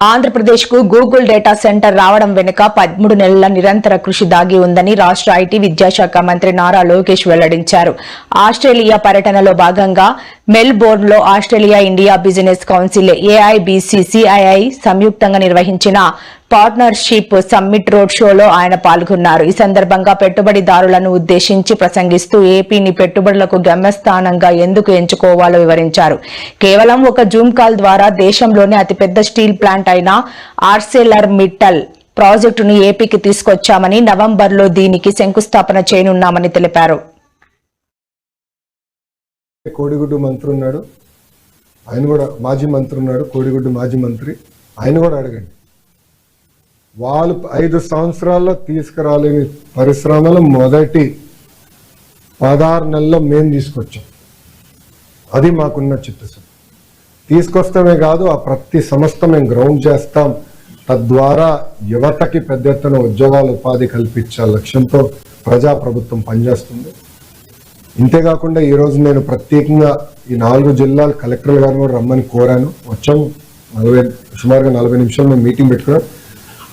ఆంధ్రప్రదేశ్కు Google data centre రావడం వెనుక పదమూడు నెలల నిరంతర కృషి దాగి ఉందని రాష్ట్ర ఐటీ విద్యాశాఖ మంత్రి నారా లోకేష్ వెల్లడించారు. ఆస్ట్రేలియా పర్యటనలో భాగంగా మెల్బోర్న్లో Australia India business council AIBCCII సంయుక్తంగా నిర్వహించిన పార్ట్నర్షిప్ సమ్మిట్ రోడ్ షోలో ఆయన పాల్గొన్నారు. ఈ సందర్భంగా పెట్టుబడిదారులను ఉద్దేశించి ప్రసంగిస్తూ ఏపీని పెట్టుబడులకు గమ్యస్థానంగా ఎందుకు ఎంచుకోవాలో వివరించారు. కేవలం ఒక జూమ్ కాల్ ద్వారా దేశంలోనే అతిపెద్ద స్టీల్ ప్లాంట్ అయిన ఆర్సెలర్ మిట్టల్ ప్రాజెక్టును ఏపీకి తీసుకొచ్చామని నవంబర్లో దీనికి శంకుస్థాపన చేయనున్నామని తెలిపారు. కోడిగుడ్డు మంత్రి ఉన్నాడు. ఆయన కూడా మాజీ మంత్రి ఉన్నాడు. కోడిగుడ్డు మాజీ మంత్రి. ఆయన కూడా అడగండి. వాళ్ళు ఐదు సంవత్సరాల్లో తీసుకురాలేని పరిశ్రమలు మొదటి పదహారు నెలల్లో మేము తీసుకొచ్చాం. అది మాకున్న చిత్తశుద్ధి. తీసుకొస్తామే కాదు ఆ ప్రతి సంస్థ మేము గ్రౌండ్ చేస్తాం. తద్వారా యువతకి పెద్ద ఎత్తున ఉద్యోగాలు ఉపాధి కల్పించే లక్ష్యంతో ప్రజాప్రభుత్వం పనిచేస్తుంది. ఇంతేకాకుండా ఈరోజు నేను ప్రత్యేకంగా ఈ నాలుగు జిల్లాల కలెక్టర్లు గారిని కూడా రమ్మని కోరాను. వచ్చాము నలభై సుమారుగా నలభై నిమిషాలు మేము మీటింగ్ పెట్టుకున్నాం.